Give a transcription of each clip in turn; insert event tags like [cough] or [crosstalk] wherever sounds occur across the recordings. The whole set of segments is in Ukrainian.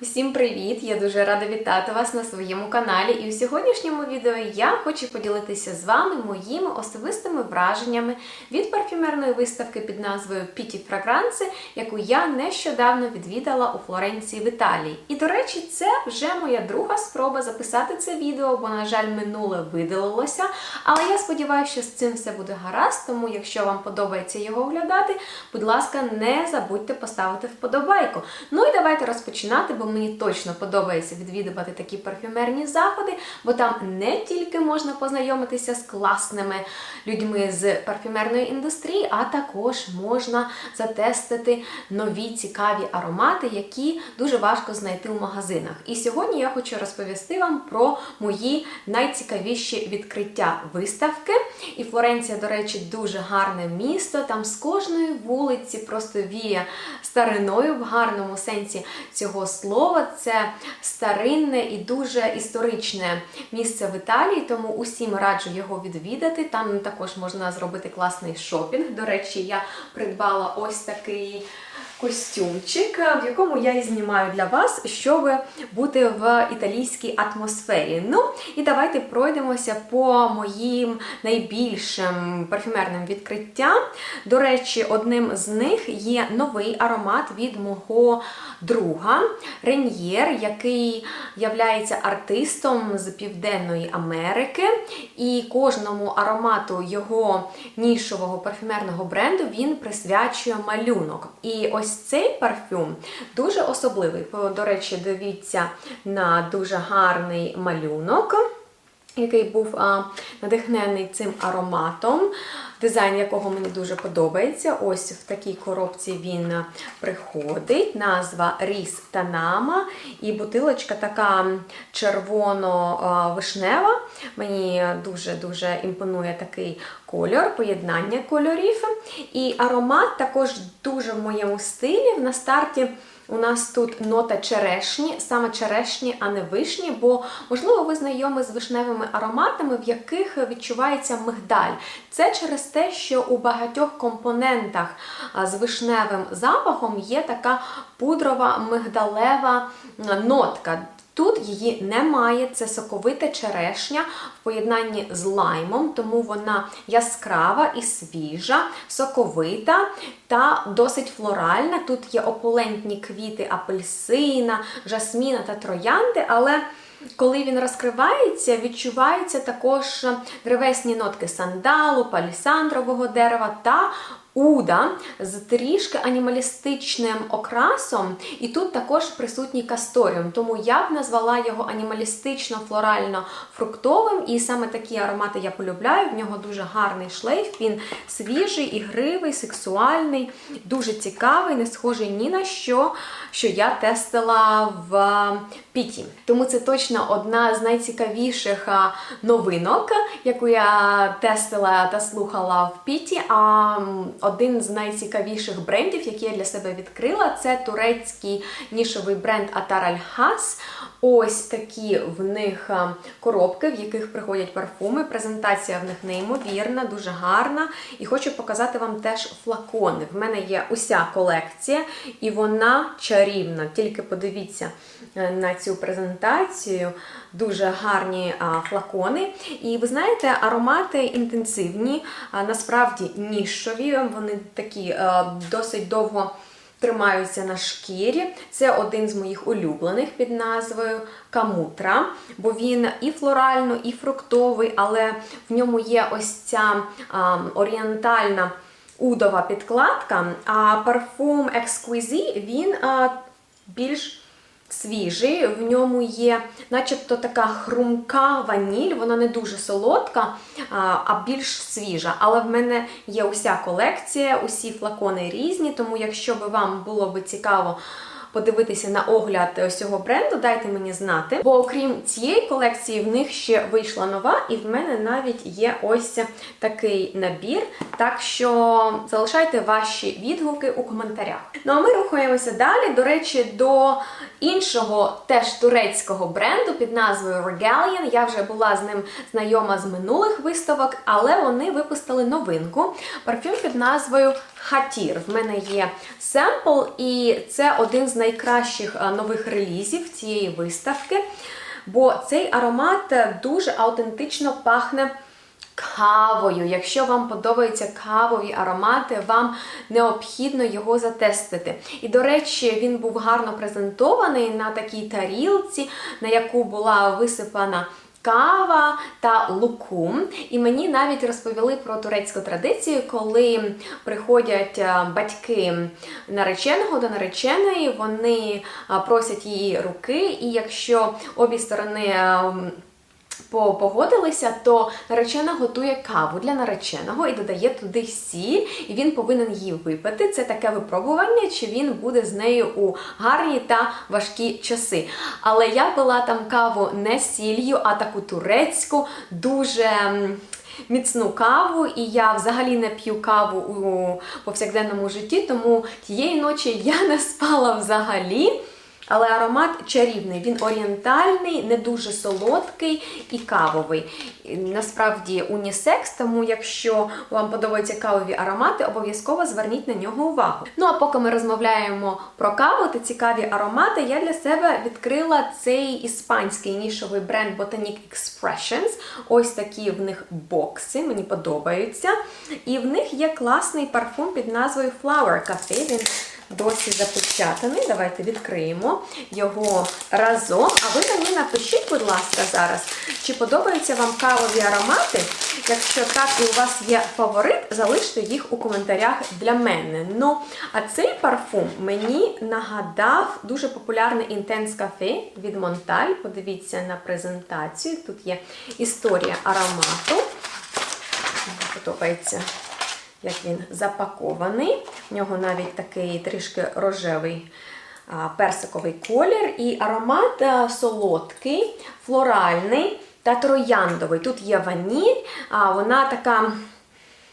Всім привіт! Я дуже рада вітати вас на своєму каналі. І у сьогоднішньому відео я хочу поділитися з вами моїми особистими враженнями від парфюмерної виставки під назвою Піті Фрагранси, яку я нещодавно відвідала у Флоренції в Італії. І, до речі, це вже моя друга спроба записати це відео, бо, на жаль, минуле видалилося. Але я сподіваюся, що з цим все буде гаразд, тому якщо вам подобається його оглядати, будь ласка, не забудьте поставити вподобайку. Ну і давайте розпочинати, бо мені точно подобається відвідувати такі парфюмерні заходи, бо там не тільки можна познайомитися з класними людьми з парфюмерної індустрії, а також можна затестити нові цікаві аромати, які дуже важко знайти в магазинах. І сьогодні я хочу розповісти вам про мої найцікавіші відкриття виставки. І Флоренція, до речі, дуже гарне місто. Там з кожної вулиці просто віє стариною в гарному сенсі цього слова. Це старинне і дуже історичне місце в Італії, тому усім раджу його відвідати. Там також можна зробити класний шопінг. До речі, я придбала ось такий. Костюмчик, в якому я і знімаю для вас, щоб бути в італійській атмосфері. Ну, і давайте пройдемося по моїм найбільшим парфюмерним відкриттям. До речі, одним з них є новий аромат від мого друга Реньєр, який являється артистом з Південної Америки. І кожному аромату його нішового парфюмерного бренду він присвячує малюнок. І ось цей парфюм дуже особливий. До речі, дивіться на дуже гарний малюнок який був а, надихнений цим ароматом, дизайн якого мені дуже подобається. Ось в такій коробці він приходить. Назва Ріс Танама. І бутилочка така червоно-вишнева. Мені дуже-дуже імпонує такий кольор, поєднання кольорів. І аромат також дуже в моєму стилі. На старті. У нас тут нота черешні, саме черешні, а не вишні, бо, можливо, ви знайомі з вишневими ароматами, в яких відчувається мигдаль. Це через те, що у багатьох компонентах з вишневим запахом є така пудрова мигдалева нотка. Тут її немає, це соковита черешня в поєднанні з лаймом, тому вона яскрава і свіжа, соковита та досить флоральна. Тут є опулентні квіти апельсина, жасміна та троянди, але коли він розкривається, відчуваються також древесні нотки сандалу, палісандрового дерева та Уда з трішки анімалістичним окрасом, і тут також присутній касторіум, тому я б назвала його анімалістично-флорально-фруктовим, і саме такі аромати я полюбляю. В нього дуже гарний шлейф, він свіжий, ігривий, сексуальний, дуже цікавий, не схожий ні на що, що я тестила в Піті. Тому це точно одна з найцікавіших новинок, яку я тестила та слухала в Піті. А один з найцікавіших брендів, які я для себе відкрила, це турецький нішовий бренд Atar Al-Has. Ось такі в них коробки, в яких приходять парфуми. Презентація в них неймовірна, дуже гарна. І хочу показати вам теж флакони. В мене є уся колекція, і вона чарівна. Тільки подивіться на цю презентацію. Дуже гарні флакони. І ви знаєте, аромати інтенсивні, насправді нішові, вони такі досить довго тримаються на шкірі. Це один з моїх улюблених під назвою Камутра, бо він і флорально, і фруктовий, але в ньому є ось ця орієнтальна удова підкладка, а парфум Exquisite, він більш свіжий, в ньому є начебто така хрумка ваніль, вона не дуже солодка, а більш свіжа. Але в мене є уся колекція, усі флакони різні, тому якщо би вам було би цікаво подивитися на огляд ось цього бренду, дайте мені знати. Бо окрім цієї колекції, в них ще вийшла нова, і в мене навіть є ось такий набір. Так що залишайте ваші відгуки у коментарях. Ну а ми рухаємося далі. До речі, до іншого теж турецького бренду під назвою Regalian. Я вже була з ним знайома з минулих виставок, але вони випустили новинку. Парфюм під назвою Хатір. В мене є семпл, і це один з найкращих нових релізів цієї виставки. Бо цей аромат дуже аутентично пахне кавою. Якщо вам подобаються кавові аромати, вам необхідно його затестити. І, до речі, він був гарно презентований на такій тарілці, на яку була висипана. Кава та лукум. І мені навіть розповіли про турецьку традицію, коли приходять е, батьки нареченого до нареченої, вони е, просять її руки, і якщо обі сторони е, по- погодилися, то наречена готує каву для нареченого і додає туди сіль, і він повинен її випити. Це таке випробування, чи він буде з нею у гарні та важкі часи. Але я пила там каву не сіллю, а таку турецьку, дуже. Міцну каву, і я взагалі не п'ю каву у повсякденному житті, тому тієї ночі я не спала взагалі. Але аромат чарівний, він орієнтальний, не дуже солодкий і кавовий. Насправді унісекс, тому якщо вам подобаються кавові аромати, обов'язково зверніть на нього увагу. Ну а поки ми розмовляємо про каву та цікаві аромати, я для себе відкрила цей іспанський нішовий бренд Botanic Expressions. Ось такі в них бокси, мені подобаються. І в них є класний парфум під назвою Flower Cafe. Він досі запечатаний. Давайте відкриємо його разом. А ви мені напишіть, будь ласка, зараз, чи подобаються вам кавові аромати. Якщо так і у вас є фаворит, залиште їх у коментарях для мене. Ну, а цей парфум мені нагадав дуже популярний Intense Cafe від Монталь. Подивіться на презентацію. Тут є історія аромату. Подобається як він запакований. В нього навіть такий трішки рожевий персиковий колір. І аромат солодкий, флоральний та трояндовий. Тут є ваніль, а вона така.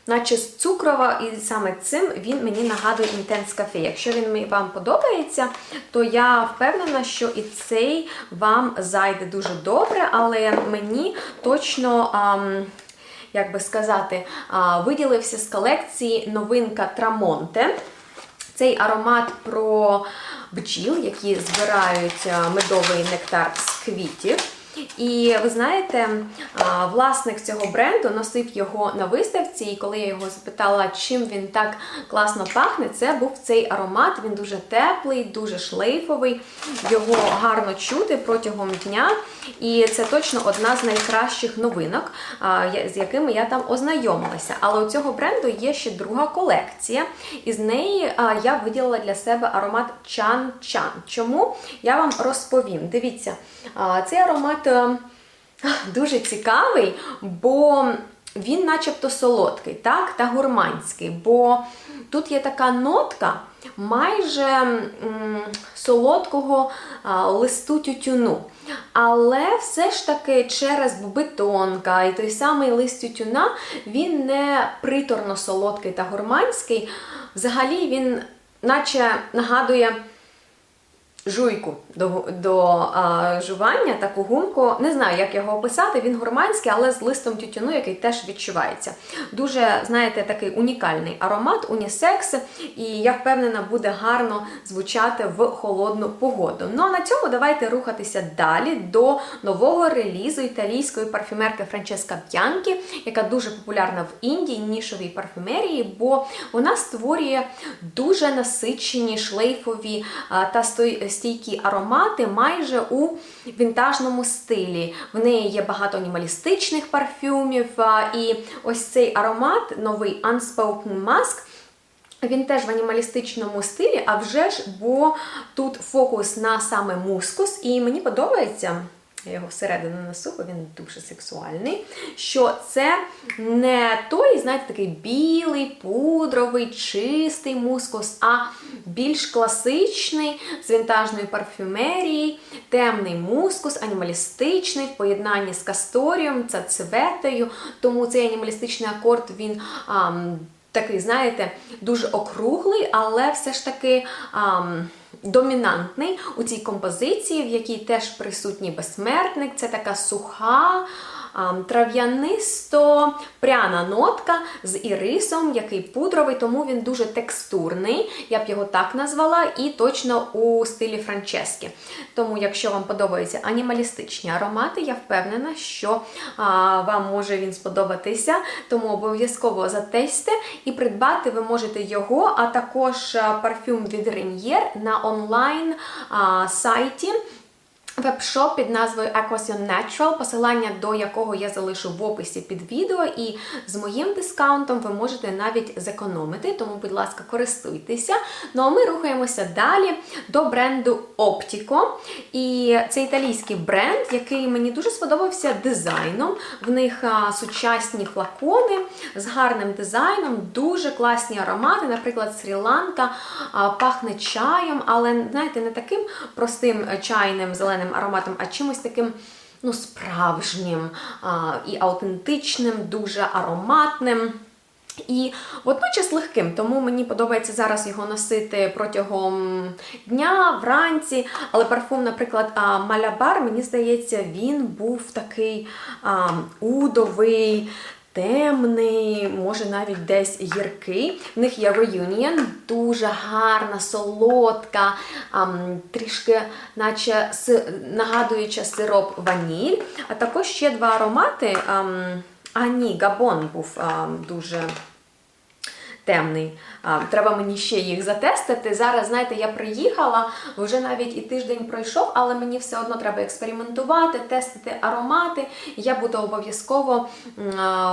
Наче з цукрова, і саме цим він мені нагадує Intense Cafe. Якщо він вам подобається, то я впевнена, що і цей вам зайде дуже добре, але мені точно. ам, як би сказати, виділився з колекції новинка Трамонте. Цей аромат про бджіл, які збирають медовий нектар з квітів. І ви знаєте, власник цього бренду носив його на виставці, і коли я його запитала, чим він так класно пахне, це був цей аромат. Він дуже теплий, дуже шлейфовий, його гарно чути протягом дня. І це точно одна з найкращих новинок, з якими я там ознайомилася. Але у цього бренду є ще друга колекція, і з неї я виділила для себе аромат Чан Чан. Чому? Я вам розповім. Дивіться, цей аромат е, дуже цікавий, бо він начебто солодкий, так, та гурманський, бо тут є така нотка майже солодкого а, листу тютюну. Але все ж таки через бетонка і той самий лист тютюна він не приторно солодкий та гурманський. Взагалі він наче нагадує жуйку до, до а, жування, таку гумку. Не знаю, як його описати. Він гурманський, але з листом тютюну, який теж відчувається. Дуже, знаєте, такий унікальний аромат, унісекс, і я впевнена, буде гарно звучати в холодну погоду. Ну а на цьому давайте рухатися далі до нового релізу італійської парфюмерки Франческа Б'янкі, яка дуже популярна в Індії, нішовій парфюмерії, бо вона створює дуже насичені шлейфові а, та стой- стійкі аромати майже у вінтажному стилі. В неї є багато анімалістичних парфюмів, і ось цей аромат, новий Unspoken Mask, він теж в анімалістичному стилі, а вже ж, бо тут фокус на саме мускус, і мені подобається. Я його всередину несу, бо він дуже сексуальний. Що це не той, знаєте, такий білий, пудровий, чистий мускус, а більш класичний з вінтажної парфюмерії, темний мускус, анімалістичний в поєднанні з касторієм, цветою. Тому цей анімалістичний акорд він. ам, такий, знаєте, дуже округлий, але все ж таки ам, домінантний у цій композиції, в якій теж присутній безсмертник. Це така суха, трав'янисто пряна нотка з ірисом, який пудровий, тому він дуже текстурний, я б його так назвала, і точно у стилі Франчески. Тому, якщо вам подобаються анімалістичні аромати, я впевнена, що а, вам може він сподобатися, тому обов'язково затестьте і придбати ви можете його, а також парфюм від Renier на онлайн а, сайті. Вебшоп під назвою Equation Natural, посилання до якого я залишу в описі під відео, і з моїм дискаунтом ви можете навіть зекономити, тому, будь ласка, користуйтеся. Ну а ми рухаємося далі до бренду Optico. І це італійський бренд, який мені дуже сподобався дизайном. В них сучасні флакони з гарним дизайном, дуже класні аромати. Наприклад, Срі-Ланка пахне чаєм, але знаєте, не таким простим чайним зеленим ароматом, а чимось таким. Ну, справжнім а, і аутентичним, дуже ароматним. І водночас легким, тому мені подобається зараз його носити протягом дня, вранці. Але парфум, наприклад, Малябар, мені здається, він був такий а, удовий. Темний, може навіть десь гіркий. В них є Reunion, дуже гарна, солодка, трішки, наче нагадуючи сироп ваніль. А також ще два аромати. А ні, Габон був дуже темний. Треба мені ще їх затестити. Зараз, знаєте, я приїхала, вже навіть і тиждень пройшов, але мені все одно треба експериментувати, тестити аромати. Я буду обов'язково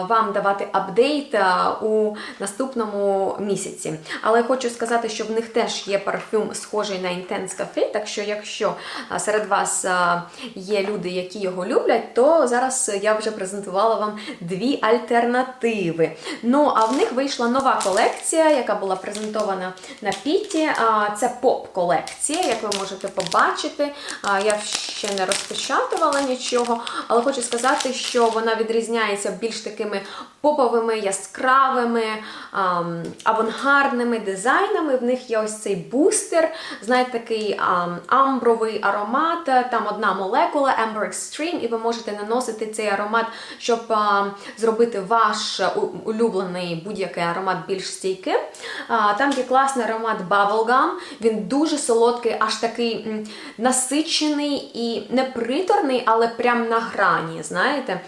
вам давати апдейт у наступному місяці. Але хочу сказати, що в них теж є парфюм, схожий на Intense Cafe, так що, якщо серед вас є люди, які його люблять, то зараз я вже презентувала вам дві альтернативи. Ну, а в них вийшла нова колекція, яка була презентована на піті. Це поп-колекція, як ви можете побачити. Я ще не розпечатувала нічого, але хочу сказати, що вона відрізняється більш такими поповими, яскравими, авангардними дизайнами. В них є ось цей бустер, знаєте, такий амбровий аромат. Там одна молекула Amber Extreme, і ви можете наносити цей аромат, щоб зробити ваш улюблений будь-який аромат більш стійким. Там є класний аромат Bubblegum, він дуже солодкий, аж такий насичений і не приторний, але прям на грані, знаєте,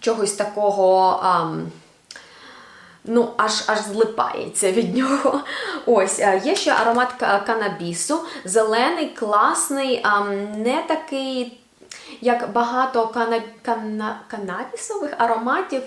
чогось такого. Ну, аж аж злипається від нього. Ось, е, є ще аромат канабісу, зелений, класний, не такий. Як багато кана... Кана... канабісових ароматів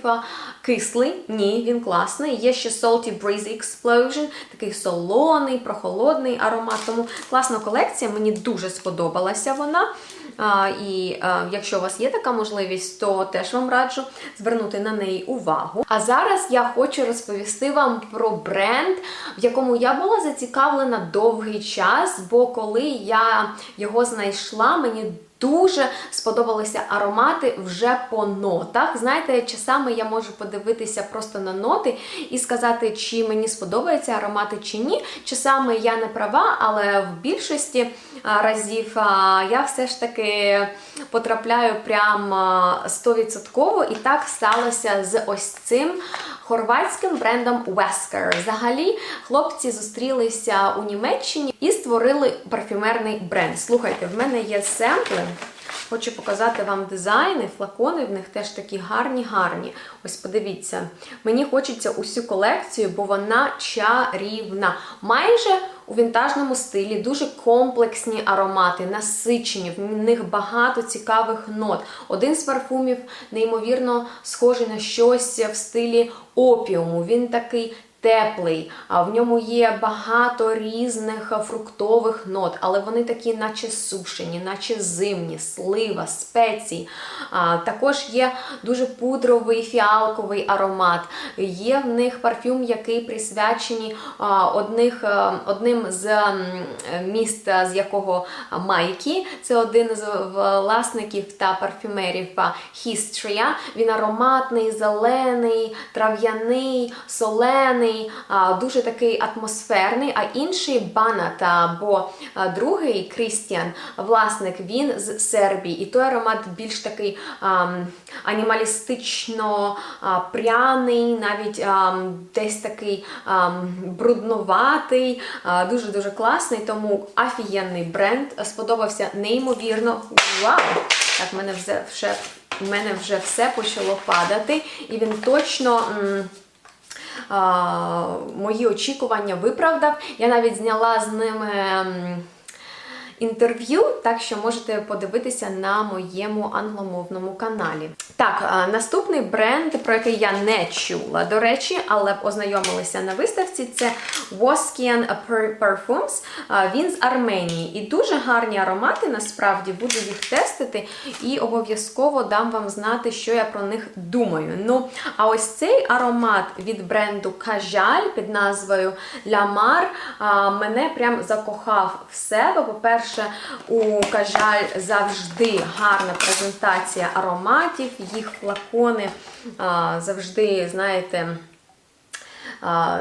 кислий, ні, він класний. Є ще Salty Breeze Explosion, такий солоний, прохолодний аромат. Тому класна колекція, мені дуже сподобалася вона. А, і а, якщо у вас є така можливість, то теж вам раджу звернути на неї увагу. А зараз я хочу розповісти вам про бренд, в якому я була зацікавлена довгий час, бо коли я його знайшла, мені Дуже сподобалися аромати вже по нотах. Знаєте, часами я можу подивитися просто на ноти і сказати, чи мені сподобаються аромати чи ні. Часами я не права, але в більшості разів я все ж таки потрапляю прямо 100%. І так сталося з ось цим хорватським брендом Wesker. Взагалі, хлопці зустрілися у Німеччині і створили парфюмерний бренд. Слухайте, в мене є семпли. Хочу показати вам дизайни, флакони в них теж такі гарні-гарні. Ось подивіться, мені хочеться усю колекцію, бо вона чарівна. Майже у вінтажному стилі, дуже комплексні аромати, насичені, в них багато цікавих нот. Один з парфумів, неймовірно, схожий на щось в стилі опіуму. Він такий теплий, в ньому є багато різних фруктових нот, але вони такі, наче сушені, наче зимні, слива, спеції. Також є дуже пудровий фіалковий аромат. Є в них парфюм, який присвячений одних, а, одним з міст, з якого Майкі, це один з власників та парфюмерів Хістрія. Він ароматний, зелений, трав'яний, солений. А, дуже такий атмосферний, а інший Банат, або другий Крістіан, власник, він з Сербії. І той аромат більш такий анімалістично пряний, навіть десь такий брудноватий, дуже-дуже класний, тому офігенний бренд. Сподобався неймовірно. Вау! Так, в мене вже, в мене вже все почало падати, і він точно. м, мої очікування виправдав. Я навіть зняла з ними інтерв'ю, так що можете подивитися на моєму англомовному каналі. Так, наступний бренд, про який я не чула, до речі, але ознайомилися на виставці, це Woskian Perfumes. Він з Арменії. І дуже гарні аромати, насправді, буду їх тестити і обов'язково дам вам знати, що я про них думаю. Ну, а ось цей аромат від бренду Кажаль під назвою Lamar а, мене прям закохав в себе. По-перше, у Кажаль завжди гарна презентація ароматів, їх флакони завжди, знаєте,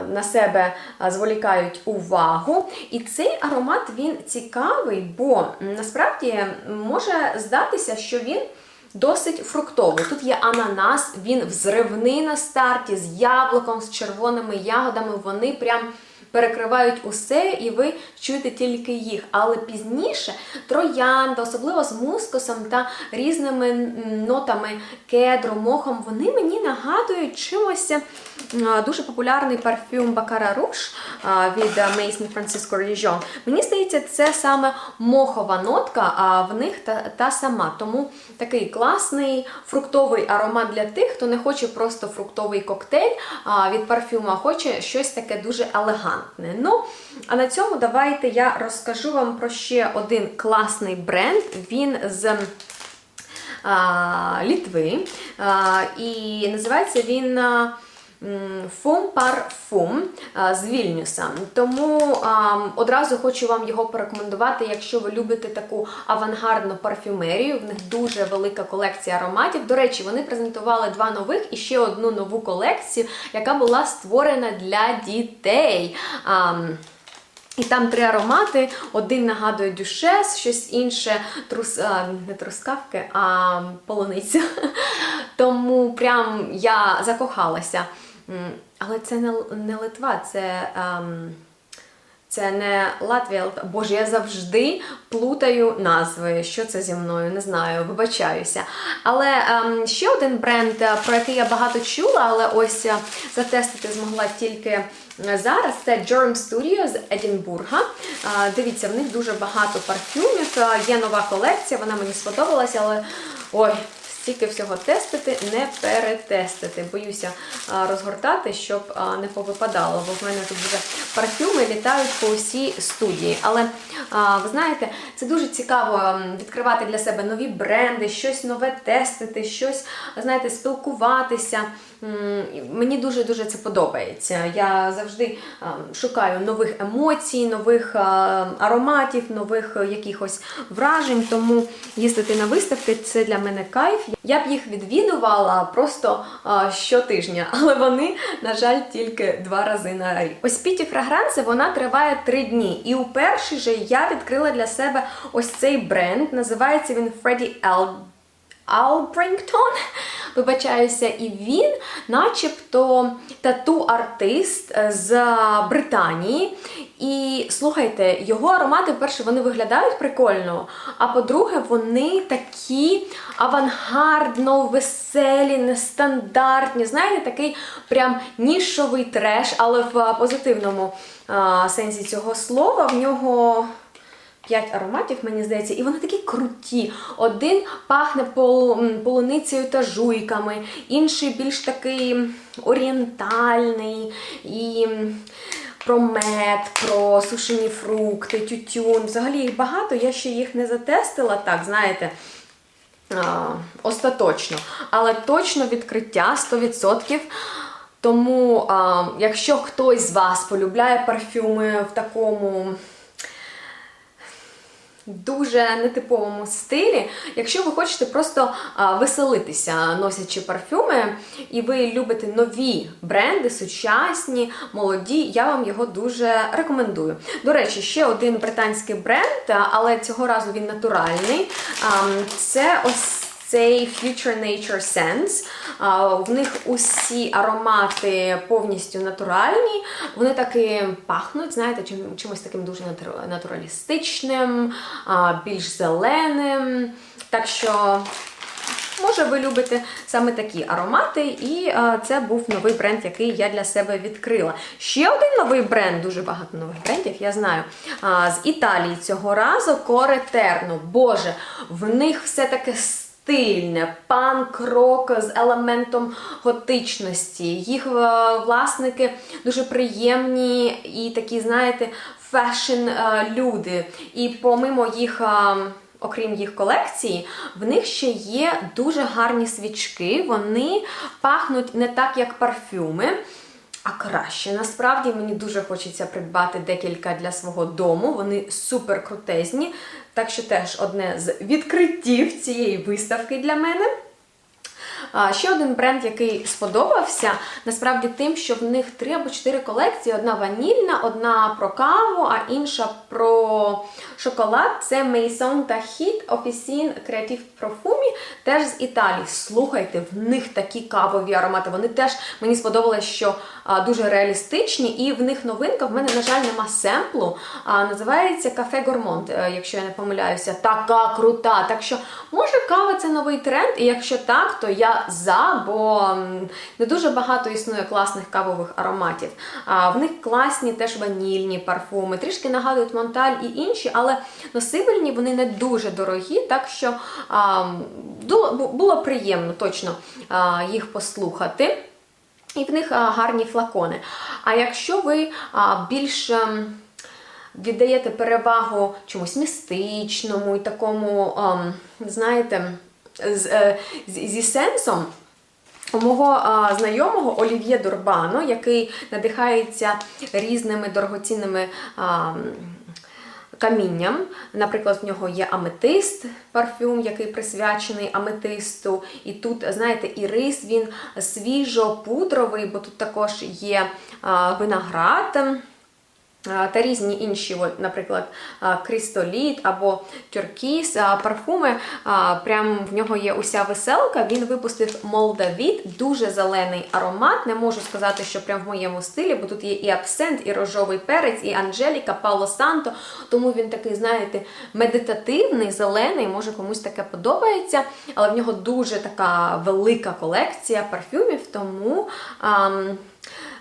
на себе зволікають увагу. І цей аромат він цікавий, бо насправді може здатися, що він. Досить фруктовий. Тут є ананас, він взривний на старті з яблуком, з червоними ягодами. Вони прям перекривають усе, і ви чуєте тільки їх. Але пізніше троянда, особливо з мускусом та різними нотами кедру, мохом, вони мені нагадують чимось е, дуже популярний парфюм Baccarat Rouge е, від Maison Francisco Rijon. Мені здається, це саме мохова нотка, а в них та, та сама. Тому такий класний фруктовий аромат для тих, хто не хоче просто фруктовий коктейль від парфюму, а хоче щось таке дуже елегантне. Ну, а на цьому давайте я розкажу вам про ще один класний бренд. Він з а, Літви. А, і називається він. а, Фум Парфум а, з Вільнюса. Тому а, одразу хочу вам його порекомендувати, якщо ви любите таку авангардну парфюмерію. В них дуже велика колекція ароматів. До речі, вони презентували два нових і ще одну нову колекцію, яка була створена для дітей. А, і там три аромати: один нагадує дюшес, щось інше трус, а, не трускавки, а полуниця. [laughs] Тому прям я закохалася. Але це не, не Литва, це. ем, це не Латвія, Боже, я завжди плутаю назви. Що це зі мною? Не знаю, вибачаюся. Але ем, ще один бренд, е, про який я багато чула, але ось е, затестити змогла тільки е, зараз. Це Germ Studio з Едінбурга. Дивіться, в них дуже багато парфюмів. Є нова колекція, вона мені сподобалася, але ой. Стільки всього тестити, не перетестити. Боюся розгортати, щоб не повипадало, бо в мене тут вже парфюми літають по усій студії. Але ви знаєте, це дуже цікаво відкривати для себе нові бренди, щось нове тестити, щось, знаєте, спілкуватися. Мені дуже-дуже це подобається. Я завжди шукаю нових емоцій, нових ароматів, нових е, якихось вражень. Тому їздити на виставки це для мене кайф. Я б їх відвідувала просто щотижня, [laughs] але вони, на жаль, тільки два рази на рік. Ось Піті Фрагранце вона триває три дні. І у перший же я відкрила для себе ось цей бренд. Називається він Фредді Ел. Албрингтон, вибачаюся, і він, начебто, тату-артист з Британії. І слухайте, його аромати, перше, вони виглядають прикольно, а по-друге, вони такі авангардно, веселі, нестандартні. Знаєте, такий прям нішовий треш, але в позитивному а, сенсі цього слова в нього. П'ять ароматів, мені здається, і вони такі круті. Один пахне полу- полуницею та жуйками, інший більш такий орієнтальний і про мед, про сушені фрукти, тютюн. Взагалі їх багато, я ще їх не затестила, так, знаєте. Остаточно, але точно відкриття 100%. Тому, а, якщо хтось з вас полюбляє парфюми в такому дуже нетиповому стилі. Якщо ви хочете просто веселитися, носячи парфюми, і ви любите нові бренди, сучасні, молоді, я вам його дуже рекомендую. До речі, ще один британський бренд, але цього разу він натуральний. Це ось цей Future Nature Sense. В них усі аромати повністю натуральні. Вони таки пахнуть, знаєте, чим- чимось таким дуже натуралістичним, більш зеленим. Так що. Може, ви любите саме такі аромати, і е, це був новий бренд, який я для себе відкрила. Ще один новий бренд, дуже багато нових брендів, я знаю. А, з Італії цього разу Коретерно. Боже, в них все таке стильне, панк-рок з елементом готичності. Їх е, власники дуже приємні і такі, знаєте, фешн е. І помимо їх. е, Окрім їх колекції, в них ще є дуже гарні свічки. Вони пахнуть не так, як парфюми, а краще. Насправді мені дуже хочеться придбати декілька для свого дому. Вони супер крутезні. Так що теж одне з відкриттів цієї виставки для мене. Ще один бренд, який сподобався, насправді тим, що в них три або чотири колекції: одна ванільна, одна про каву, а інша про шоколад. Це Maison та Hit Officine Creative Profumi, теж з Італії. Слухайте, в них такі кавові аромати. Вони теж мені сподобалось, що а, дуже реалістичні, і в них новинка. В мене, на жаль, нема семплу. А, називається Cafe Gourmand, е, якщо я не помиляюся. Така крута. Так що, може, кава це новий тренд, і якщо так, то я за, бо не дуже багато існує класних кавових ароматів. А, в них класні теж ванільні парфуми, трішки нагадують Монталь і інші, але носибельні вони не дуже дорогі, так що а, було, приємно точно а, їх послухати. І в них а, гарні флакони. А якщо ви а, більш ем, віддаєте перевагу чомусь містичному і такому, ем, знаєте, з, е, з- зі сенсом. У мого а, знайомого Олів'є Дурбано, який надихається різними дорогоцінними а, камінням. Наприклад, в нього є аметист, парфюм, який присвячений аметисту. І тут, знаєте, і рис він свіжо-пудровий, бо тут також є виноград. Та різні інші, наприклад, крістоліт або тюркіс, парфуми. Прям в нього є уся веселка. Він випустив Молдавіт, дуже зелений аромат. Не можу сказати, що прям в моєму стилі, бо тут є і абсент, і рожовий перець, і Анжеліка, Пало Санто. Тому він такий, знаєте, медитативний, зелений, може комусь таке подобається. Але в нього дуже така велика колекція парфюмів, тому. ам,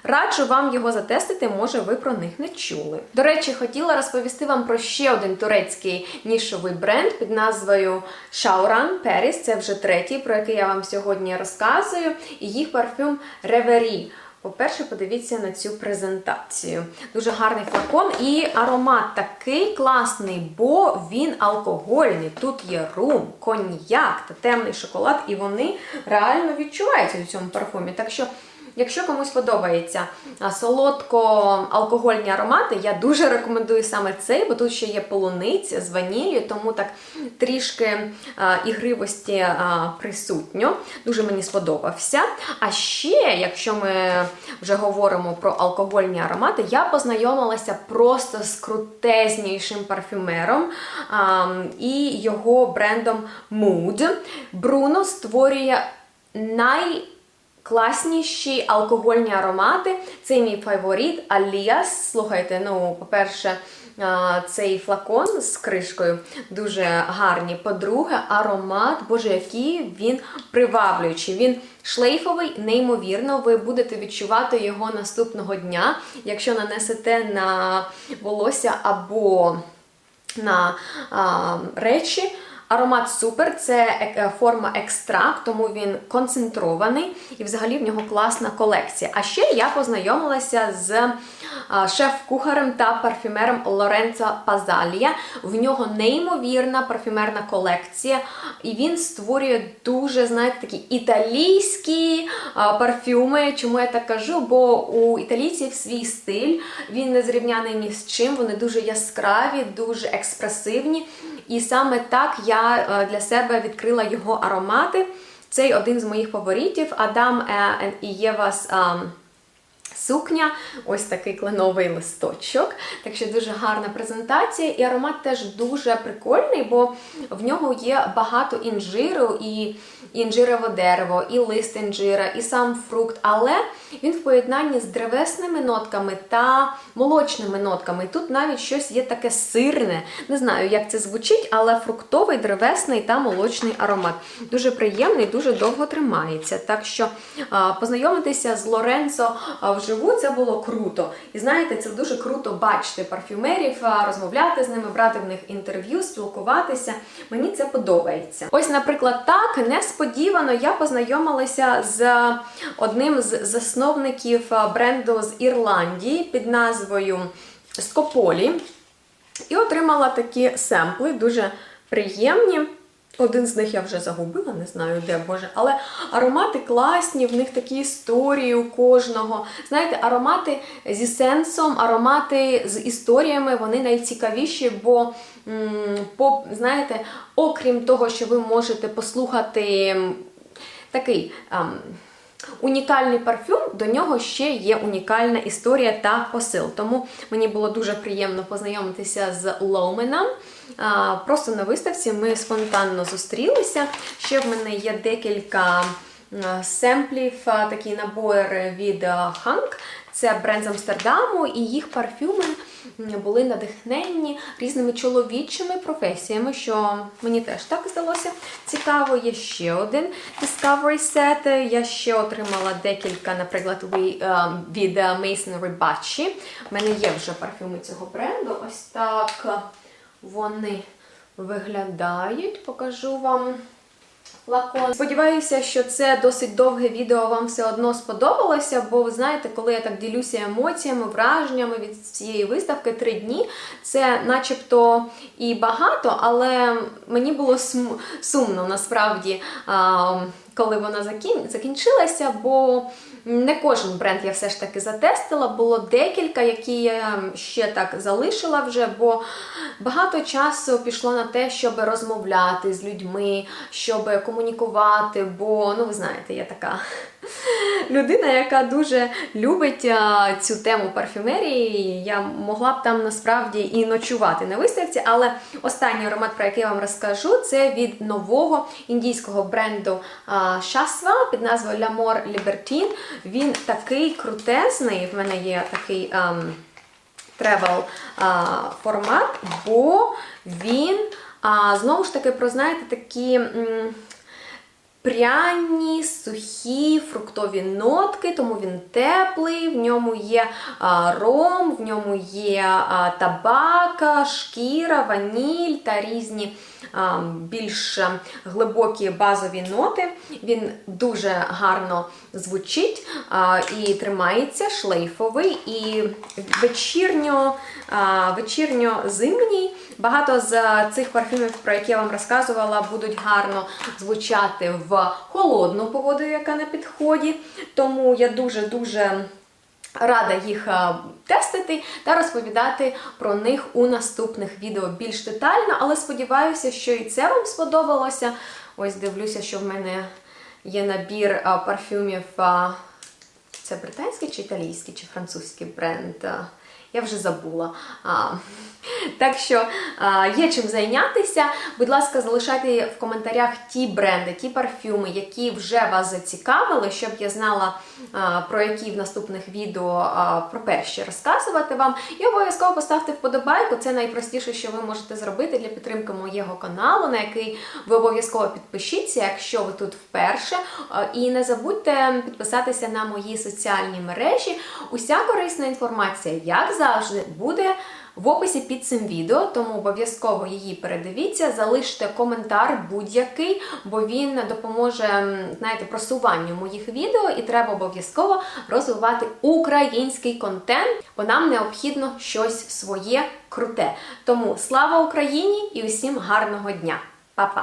Раджу вам його затестити, може ви про них не чули. До речі, хотіла розповісти вам про ще один турецький нішовий бренд під назвою Shauran Paris. Це вже третій, про який я вам сьогодні розказую. І їх парфюм Reverie. По-перше, подивіться на цю презентацію. Дуже гарний флакон і аромат такий класний, бо він алкогольний. Тут є рум, коньяк та темний шоколад, і вони реально відчуваються у цьому парфумі. Так що Якщо комусь подобається солодко-алкогольні аромати, я дуже рекомендую саме цей, бо тут ще є полуниця з ваніллю, тому так трішки ігривості присутньо. Дуже мені сподобався. А ще, якщо ми вже говоримо про алкогольні аромати, я познайомилася просто з крутезнішим парфюмером і його брендом Mood. Бруно створює най Класніші алкогольні аромати. Це мій фаворит Аліас. Слухайте, ну, по-перше, цей флакон з кришкою дуже гарний. По-друге, аромат, боже, який він приваблюючий. Він шлейфовий, неймовірно. Ви будете відчувати його наступного дня, якщо нанесете на волосся або на а, речі. Аромат супер, це е- форма екстракт, тому він концентрований і взагалі в нього класна колекція. А ще я познайомилася з шеф-кухарем та парфюмером Лоренцо Пазалія. В нього неймовірна парфюмерна колекція, і він створює дуже, знаєте, такі італійські парфюми. Чому я так кажу? Бо у італійців свій стиль, він не зрівняний ні з чим, вони дуже яскраві, дуже експресивні. І саме так я е, для себе відкрила його аромати. Цей один з моїх фаворитів Адам е, і Євас. Сукня, ось такий кленовий листочок. Так що дуже гарна презентація. І аромат теж дуже прикольний, бо в нього є багато інжиру, і інжирове дерево, і лист інжира, і сам фрукт. Але він в поєднанні з древесними нотками та молочними нотками. І тут навіть щось є таке сирне. Не знаю, як це звучить, але фруктовий, древесний та молочний аромат. Дуже приємний, дуже довго тримається. Так що познайомитися з Лоренцо вживу це було круто. І знаєте, це дуже круто бачити парфюмерів, розмовляти з ними, брати в них інтерв'ю, спілкуватися. Мені це подобається. Ось, наприклад, так несподівано я познайомилася з одним з засновників а, бренду з Ірландії під назвою Скополі. І отримала такі семпли, дуже приємні. Один з них я вже загубила, не знаю де боже. Але аромати класні, в них такі історії у кожного. Знаєте, аромати зі сенсом, аромати з історіями, вони найцікавіші, бо, по, знаєте, окрім того, що ви можете послухати такий. ем, Унікальний парфюм, до нього ще є унікальна історія та посил. Тому мені було дуже приємно познайомитися з Лоуменом. Просто на виставці ми спонтанно зустрілися. Ще в мене є декілька семплів, такі набори від Ханк. Це бренд з Амстердаму, і їх парфюми були надихнені різними чоловічими професіями, що мені теж так здалося цікаво. Є ще один Discovery Set. Я ще отримала декілька, наприклад, е, від Mason Ribacci. У мене є вже парфюми цього бренду. Ось так вони виглядають. Покажу вам. Флакон. Сподіваюся, що це досить довге відео вам все одно сподобалося, бо ви знаєте, коли я так ділюся емоціями, враженнями від цієї виставки три дні, це начебто і багато, але мені було сум- сумно насправді, коли вона закін- закінчилася, бо не кожен бренд я все ж таки затестила. Було декілька, які я ще так залишила вже, бо багато часу пішло на те, щоб розмовляти з людьми, щоб комунікувати. Бо, ну ви знаєте, я така людина, яка дуже любить а, цю тему парфюмерії. Я могла б там насправді і ночувати на виставці, але останній аромат, про який я вам розкажу, це від нового індійського бренду а, Шасва під назвою L'Amour Libertine. Він такий крутезний. В мене є такий. ем, тревел формат, бо він а, знову ж таки про знаєте такі. м, Пряні, сухі, фруктові нотки, тому він теплий, в ньому є ром, в ньому є табака, шкіра, ваніль та різні більш глибокі базові ноти. Він дуже гарно звучить і тримається, шлейфовий, і вечірньо, вечірньо-зимній. Багато з цих парфюмів, про які я вам розказувала, будуть гарно звучати в холодну погоду, яка на підході. Тому я дуже-дуже рада їх тестити та розповідати про них у наступних відео більш детально. Але сподіваюся, що і це вам сподобалося. Ось дивлюся, що в мене є набір парфюмів. Це британський чи італійський, чи французький бренд. Я вже забула. А, так що а, є чим зайнятися. Будь ласка, залишайте в коментарях ті бренди, ті парфюми, які вже вас зацікавили, щоб я знала, а, про які в наступних відео а, про перші розказувати вам. І обов'язково поставте вподобайку. Це найпростіше, що ви можете зробити для підтримки моєго каналу, на який ви обов'язково підпишіться, якщо ви тут вперше. А, І не забудьте підписатися на мої соціальні мережі. Уся корисна інформація, як завжди, буде в описі під цим відео, тому обов'язково її передивіться, залиште коментар будь-який, бо він допоможе знаєте, просуванню моїх відео, і треба обов'язково розвивати український контент, бо нам необхідно щось своє круте. Тому слава Україні і усім гарного дня! Па-па!